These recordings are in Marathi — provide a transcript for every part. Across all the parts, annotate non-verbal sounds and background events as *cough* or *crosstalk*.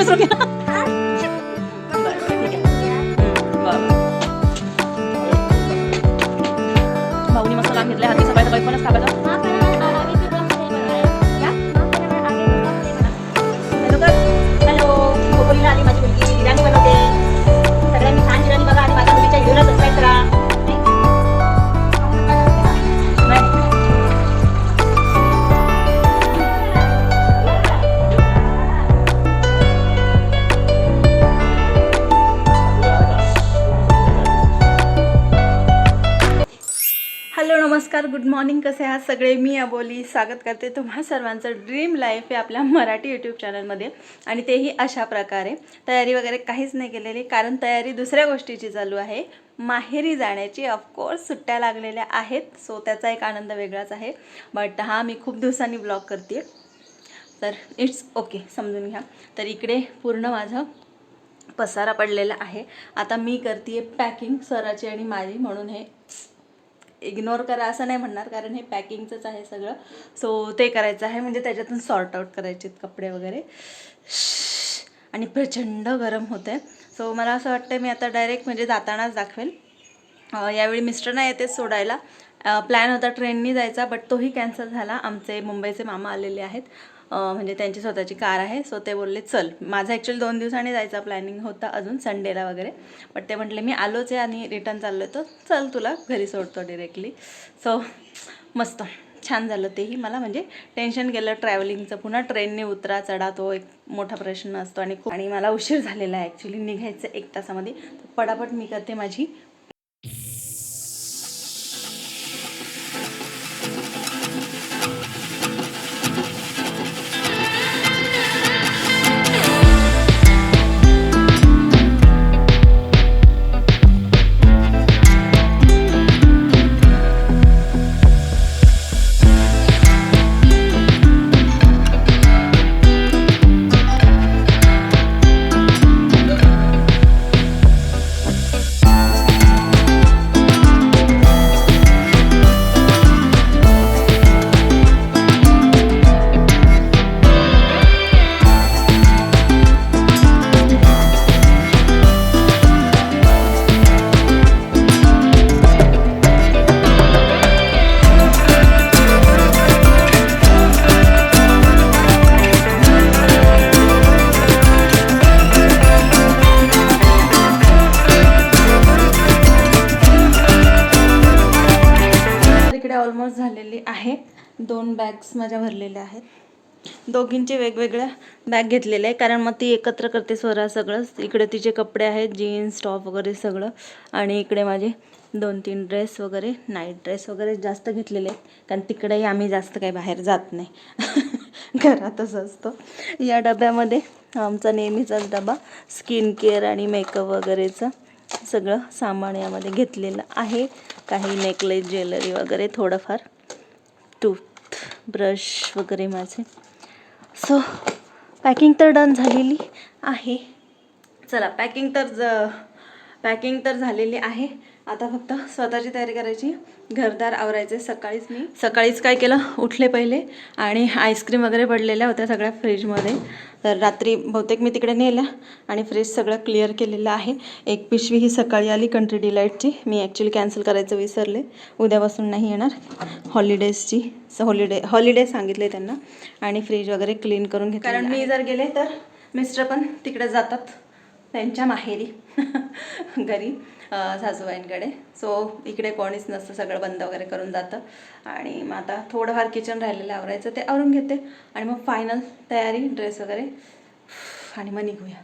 विसरू घ्या नमस्कार गुड मॉर्निंग कसे आहात सगळे? मी अबोली स्वागत करते तुम्हा सर्वांचं ड्रीम लाईफ आहे आपल्या मराठी यूट्यूब चॅनलमध्ये आणि तेही अशा प्रकारे. तयारी वगैरे काहीच नाही केलेली कारण तयारी दुसऱ्या गोष्टीची चालू आहे. माहेरी जाण्याची ऑफकोर्स सुट्ट्या लागलेल्या आहेत सो त्याचा एक आनंद वेगळाच आहे. बट हा मी खूप दिवसांनी ब्लॉग करते तर इट्स ओके समजून घ्या. तर इकडे पूर्ण माझं पसारा पडलेला आहे. आता मी करते पॅकिंग सराची आणि माझी म्हणून हे इग्नोर करा असं नाही म्हणणार कारण हे पॅकिंगचंच आहे सगळं. सो ते करायचं आहे म्हणजे त्याच्यातून सॉर्ट आउट करायचे कपडे वगैरे. आणि प्रचंड गरम होते सो मला असं वाटतं मी आता डायरेक्ट म्हणजे जातानाच दाखवेल. यावेळी मिस्टर नाही येते सोडायला. प्लॅन होता ट्रेननी जायचा बट तोही कॅन्सल झाला. आमचे मुंबईचे मामा आलेले आहेत. म्हणजे त्यांची स्वतःची कार आहे. सो ते बोलले चल. माझा ॲक्च्युली दोन दिवसांनी जायचा प्लॅनिंग होता अजून संडेला वगैरे. बट ते म्हटले मी आलोच आहे आणि रिटर्न चाललो आहे तर चल तुला घरी सोडतो डिरेक्टली सो मस्त. छान झालं तेही मला. म्हणजे टेन्शन गेलं ट्रॅव्हलिंगचं पुन्हा ट्रेनने उतरा चढा तो एक मोठा प्रश्न असतो. आणि खूप आणि मला उशीर झालेला आहे. ॲक्च्युली निघायचं एक तासामध्ये. पटापट मी करते माझी झालेली आहे. दोन बॅग्स माझ्या भरलेल्या आहेत. दोघींचे वेगवेगळ्या बॅग घेतलेल्या आहे. कारण मग ती एकत्र करते स्वरा सगळंच इकडे तिचे कपडे आहेत जीन्स टॉप वगैरे सगळं. आणि इकडे माझे दोन तीन ड्रेस वगैरे नाईट ड्रेस वगैरे जास्त घेतलेले आहेत. कारण तिकडेही आम्ही जास्त काही बाहेर जात नाही. *laughs* घरातच असतो. या डब्यामध्ये आमचा नेहमीचाच डबा. स्किन केअर आणि मेकअप वगैरेचं. सगळं सामान यामध्ये घेतलेलं आहे. काही नेकलेस ज्वेलरी वगैरे थोडंफार टूथ ब्रश वगैरे माझे. सो पॅकिंग तर डन झालेली आहे. चला पॅकिंग तर ज पॅकिंग तर झालेली आहे. आता फक्त स्वतःची तयारी करायची. घरदार आवरायचे. सकाळीच मी सकाळीच काय केलं? उठले पहिले आणि आईस्क्रीम वगैरे पडलेल्या होत्या सगळ्या फ्रीजमध्ये. तर रात्री बहुतेक मी तिकडे नेल्या आणि फ्रीज सगळं क्लिअर केलेलं आहे. एक पिशवी ही सकाळी आली कंट्री डिलाईटची मी ॲक्च्युली कॅन्सल करायचं विसरले. उद्यापासून नाही येणार. हॉलिडेजची हॉलिडे हॉलिडे सांगितले त्यांना. आणि फ्रीज वगैरे क्लीन करून घेतले कारण मी जर गेले तर मिस्टर पण तिकडे जातात. त्यांच्या माहेरी. *laughs* घरी सासूबाईंकडे. सो इकडे कोणीच नसतं सगळं बंद वगैरे करून जातं. आणि मग आता थोडंफार किचन राहिलेलं आवरायचं ते आवरून घेते. आणि मग फायनल तयारी ड्रेस वगैरे. आणि मग निघूया.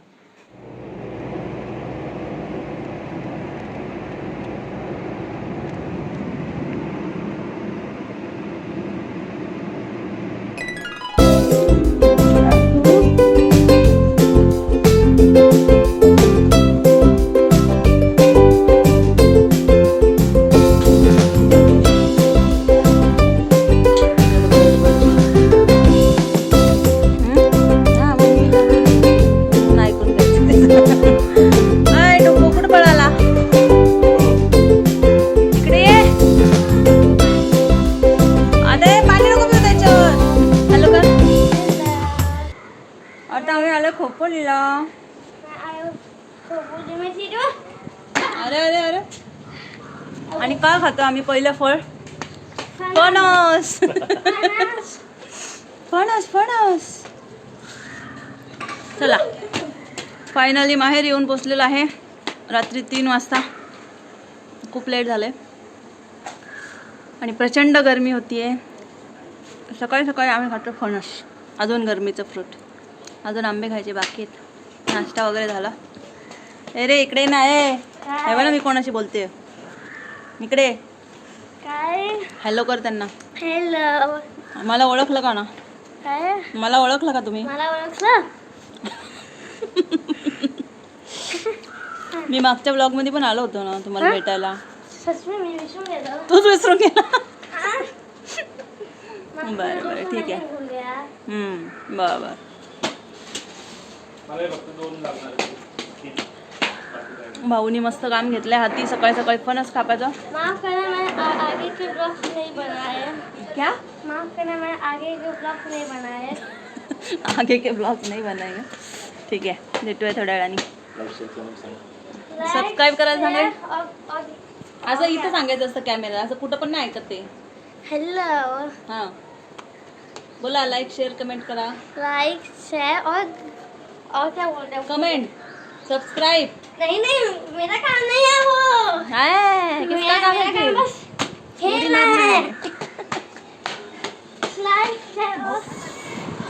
खातो आम्ही पहिलं फळ. फणस. फणस. फणस चला. फायनली माहेर येऊन पोचलेलं आहे. रात्री तीन वाजता. खूप लेट झालं आणि प्रचंड गरमी होती आहे सकाळी सकाळी आम्ही खातो फणस. अजून गरमीचं फ्रूट अजून आंबे खायचे बाकी आहेत. नाश्ता वगैरे झाला. ए रे इकडे नाही हे बघा मी कोणाशी बोलते इकडे. काय? हॅलो कर त्यांना. हॅलो मला ओळखलं का ना? काय? मला ओळखलं का तुम्ही? मला ओळखलं? मी मागच्या ब्लॉगमध्ये पण आलो होतो ना तुम्हाला भेटायला. तूच विसरून गेला. बरं बरं ठीक आहे. बरं बरं. भाऊनी मस्त काम घेतलंय हाती सकाळी सकाळी फणस कापायचं. माफ करना मैंने आ- आगे के ब्लॉग्स नहीं बनाए क्या? माफ करना मैंने आगे के ब्लॉग्स नहीं बनाए आगे के ब्लॉग नाही बनाएगा *laughs* ठीक आहे भेटूया थोड्या वेळाने. सबस्क्राईब करायला सांगेल और- और- असं इथं सांगायचं असतं कॅमेरा असं कुठं पण नाही ऐकत ते. हेलो हां. बोला लाईक शेअर कमेंट करा. लाइक शेयर और और क्या बोलते हैं? कमेंट सबस्क्राईब नहीं नहीं मेरा काम नहीं है वो। हाय किसका काम है फिर? बस खेलना है।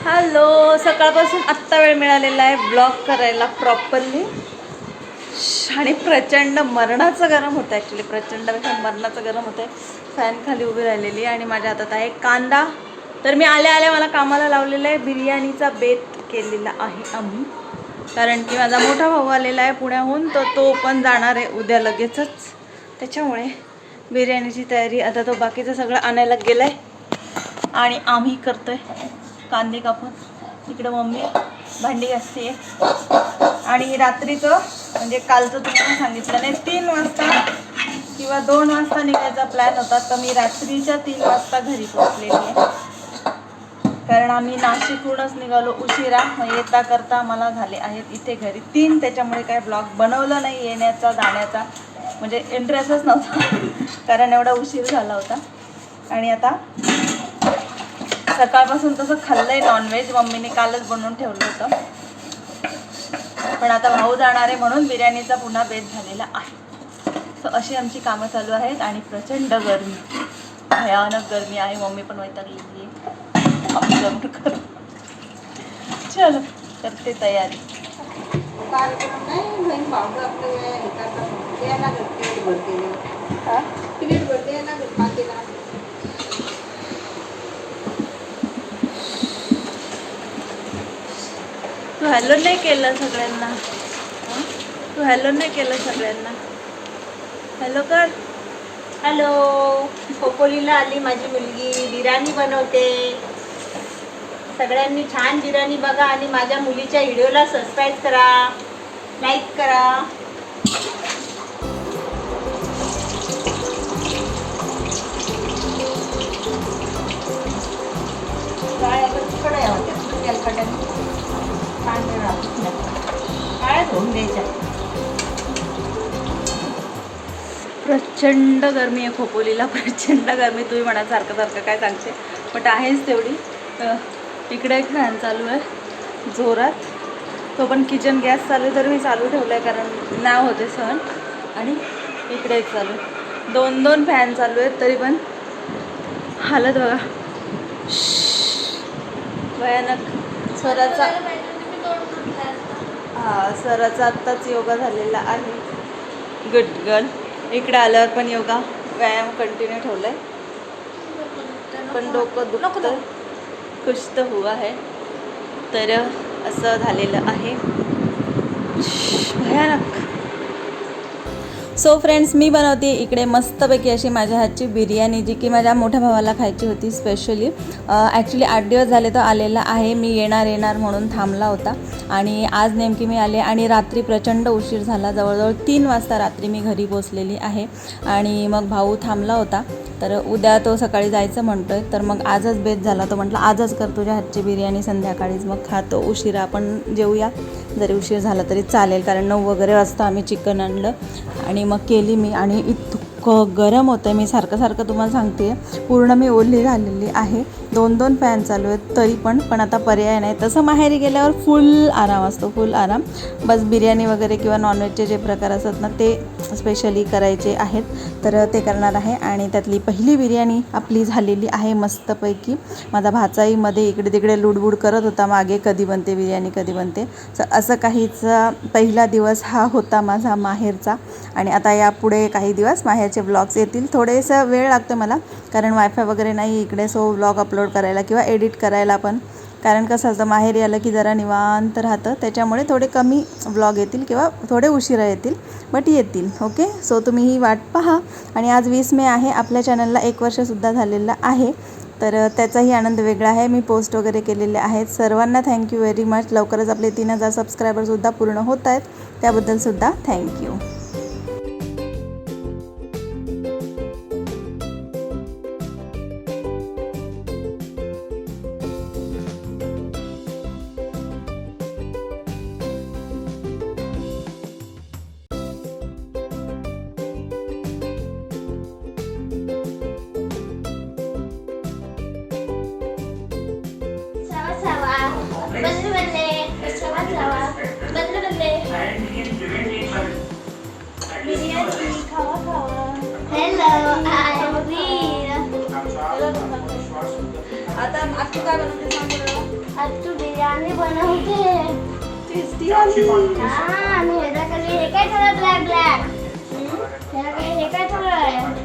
हॅलो सकाळपासून आत्ता वेळ मिळालेला आहे ब्लॉग करायला प्रॉपरली आणि प्रचंड मरणाचं गरम होतं ॲक्च्युली प्रचंडपेक्षा मरणाचं गरम होतं आहे फॅन खाली उभी राहिलेली आणि माझ्या हातात आहे कांदा. तर मी आल्या आल्या मला कामाला लावलेलं आहे. बिर्याणीचा बेत केलेला आहे आम्ही. कारण की माझा मोठा भाऊ आलेला आहे पुण्याहून तर तो पण जाणार आहे उद्या लगेचच. त्याच्यामुळे बिर्याणीची तयारी आता तो बाकीचं सगळं आणायला गेलं आहे आणि आम्ही करतोय कांदे कापून. इकडं मम्मी भांडी असते आणि रात्रीचं म्हणजे कालचं तुम्हाला सांगितलं नाही तीन वाजता किंवा दोन वाजता निघायचा प्लॅन होता तर मी रात्रीच्या तीन वाजता घरी पोहोचलेली आहे. कारण आम्ही नाशिकहूनच निघालो. उशिरा मग येता करता मला झाले आहेत इथे घरी. तीन त्याच्यामुळे काय ब्लॉग बनवलं नाही येण्याचा जाण्याचा. म्हणजे इंटरेस्टच नव्हता. कारण एवढा उशीर झाला होता. आणि आता सकाळपासून तसं खाल्लंय नॉनव्हेज मम्मीने कालच बनवून ठेवलं होतं. पण आता भाऊ जाणार आहे म्हणून बिर्याणीचा पुन्हा बेत झालेला आहे. सो अशी आमची कामं चालू आहेत आणि प्रचंड गरमी. भयानक गरमी आहे. मम्मी पण वैतागलेली आहे. करू चलो करते तयारी. तू हॅलो नाही केलं सगळ्यांना. तू हॅलो नाही केलं सगळ्यांना. हॅलो कर. हॅलो खोपोलीला आली माझी मुलगी. बिर्याणी बनवते. सगळ्यांनी छान बिर्याणी बघा आणि माझ्या मुलीच्या व्हिडिओला सबस्क्राईब करा लाईक करा. काय प्रचंड गरमी आहे खोपोलीला प्रचंड गरमी. तुम्ही म्हणा सारखं सारखं काय सांगते. बट आहेच तेवढी. इकडे एक फॅन चालू आहे जोरात. तो पण किचन गॅस चालू तर मी चालू ठेवला आहे कारण नाव होते सहन. आणि इकडे एक चालू आहे. दोन दोन फॅन चालू आहेत तरी पण हालत बघा. भयानक. स्वराचा हा सराचा आत्ताच योगा झालेला आहे. गुड गर्ल इकडे आल्यावर पण योगा व्यायाम कंटिन्यू ठेवला आहे पण डोकं दुखतं कुछ तर हुआ है। तर असं झालेलं आहे. भयानक. सो फ्रेंड्स मी बनवते इकडे मस्तपैकी अशी माझ्या हातची बिर्याणी जी की माझ्या मोठ्या भावाला खायची होती स्पेशली ॲक्च्युली आठ दिवस झाले तर आलेला आहे. मी येणार येणार म्हणून थांबला होता. आणि आज नेमकी मी आले आणि रात्री प्रचंड उशीर झाला. जवळजवळ तीन वाजता रात्री मी घरी पोचलेली आहे. आणि मग भाऊ थांबला होता. तर उद्या तो सकाळी जायचं म्हणतोय. तर मग आजच बेत झाला. तो म्हटलं आजच कर तुझ्या हातची बिर्याणी संध्याकाळीच. मग खातो उशिरा. आपण जेऊया जरी उशीर झाला तरी चालेल कारण नऊ वगैरे वाजता आम्ही चिकन आणलं आणि मग केली मी आणि इतकं गरम होतं मी सारखं सारखं तुम्हाला सांगते पूर्ण मी ओली झालेली आहे. दोन दोन फॅन चालू आहेत तरी पण पण आता पर्याय नाही. तसं माहेरी गेल्यावर फुल आराम असतो फुल आराम. बस बिर्याणी वगैरे किंवा नॉनव्हेजचे जे प्रकार असतात ना ते स्पेशली करायचे आहेत. तर ते करणार आहे. आणि त्यातली पहिली बिर्याणी आपली झालेली आहे मस्तपैकी. माझा भाचाईमध्ये इकडे तिकडे लुडबुड करत होता मागे कधी बनते बिर्याणी कधी बनते. तर असं काहीचा पहिला दिवस हा होता माझा माहेरचा. आणि आता यापुढे काही दिवस माहेरचे ब्लॉग्स येतील. थोडेसं वेळ लागतो मला कारण वायफाय वगैरे नाही इकडे सो ब्लॉग अपलोड करायला किंवा एडिट करायला पण. कारण कसं असतं माहेरी आलं की जरा निवांत राहतं. त्याच्यामुळे थोडे कमी ब्लॉग येतील किंवा थोडे उशिरा येतील बट येतील. ओके सो तुम्ही ही वाट पहा. आणि आज वीस मे आहे. आपल्या चॅनलला एक वर्षसुद्धा झालेलं आहे. तर त्याचाही आनंद वेगळा आहे. मी पोस्ट वगैरे केलेले आहेत. सर्वांना थँक्यू व्हेरी मच लवकरच आपले तीन हजार सबस्क्रायबरसुद्धा पूर्ण होत आहेत. त्याबद्दलसुद्धा थँक्यू आता तू काय बनवते सांग आज तू बिर्याणी बनवते. हा आणि ह्याच्याकडे हे काय ठरलं ब्लॅक ब्लॅक ह्याला काय हे काय ठरलं